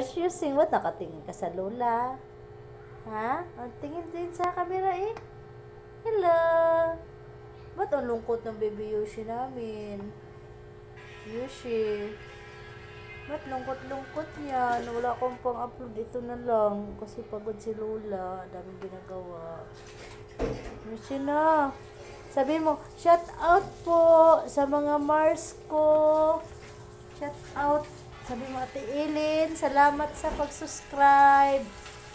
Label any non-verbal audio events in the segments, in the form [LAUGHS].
Mars, you sing. What? Nakatingin ka sa lola. Ha? Ang tingin din sa camera eh. Hello. Ba't ang lungkot ng baby Yoshi namin? Yoshi. Ba't lungkot-lungkot yan? Wala akong pang-upload. Ito na lang. Kasi pagod si Lola. Daming ginagawa. Yoshi na. Sabi mo, shout out po sa mga Mars ko. Ate Eileen, salamat sa pag-subscribe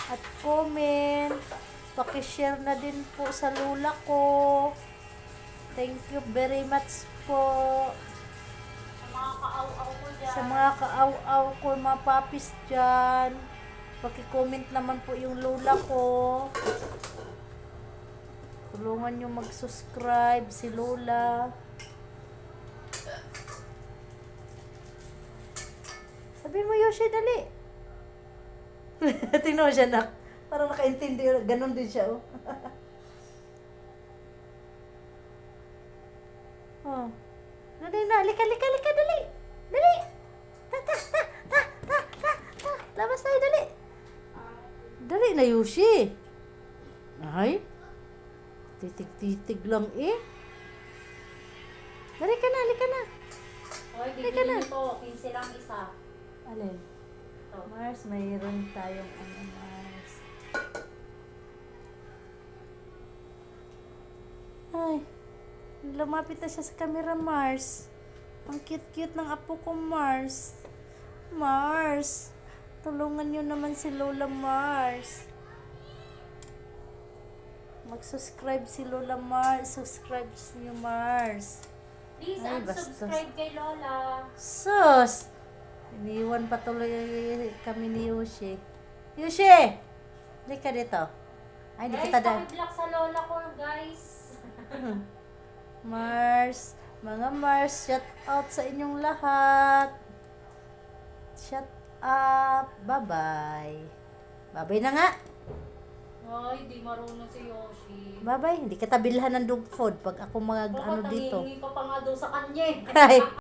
at comment. Pakishare na din po sa lula ko. Thank you very much po. Sa mga kaaw-aw ko dyan. Sa mga kaaw-aw ko, mga papis dyan. Pakicomment naman po yung lula ko. Tulungan nyo mag-subscribe si Lola. Yoshi, dali. [LAUGHS] Tingnan siya na. Parang nakaintindi. Ganon din siya, oh. [LAUGHS] oh. Dali na. Lika, lika, lika, dali. Dali. Ta, ta, ta, ta, ta, ta, ta. Labas tayo, dali. Dali na, Yoshi. Ay. Titig-titig lang eh. Dali ka na, halika na. Hoy, bibili nito. 15 lang isa. Alin? Ito. Mars, mayroon tayong ano, Mars. Ay, lumapit na siya sa camera, Mars. Ang cute-cute ng apo ko, Mars. Mars, tulungan niyo naman si Lola Mars. Mag-subscribe si Lola Mars. Subscribe niyo, Mars. Please, Ay, unsubscribe kay Lola. Sus! Iniwan pa tuloy kami ni Yoshi. Yoshi! Hindi ka dito. Ay, hindi guys, kita dahil. pakiblock sa Lola ko, guys. Mars, mga Mars, shout out sa inyong lahat. Shout up. Bye-bye. Bye-bye na nga. Ay, di marunong si Yoshi. Bye-bye. Hindi kita bilhan ng dog food pag ako mag Bakit ano dito. nangihingi ka pa nga daw sa kanya eh. [LAUGHS] Ay,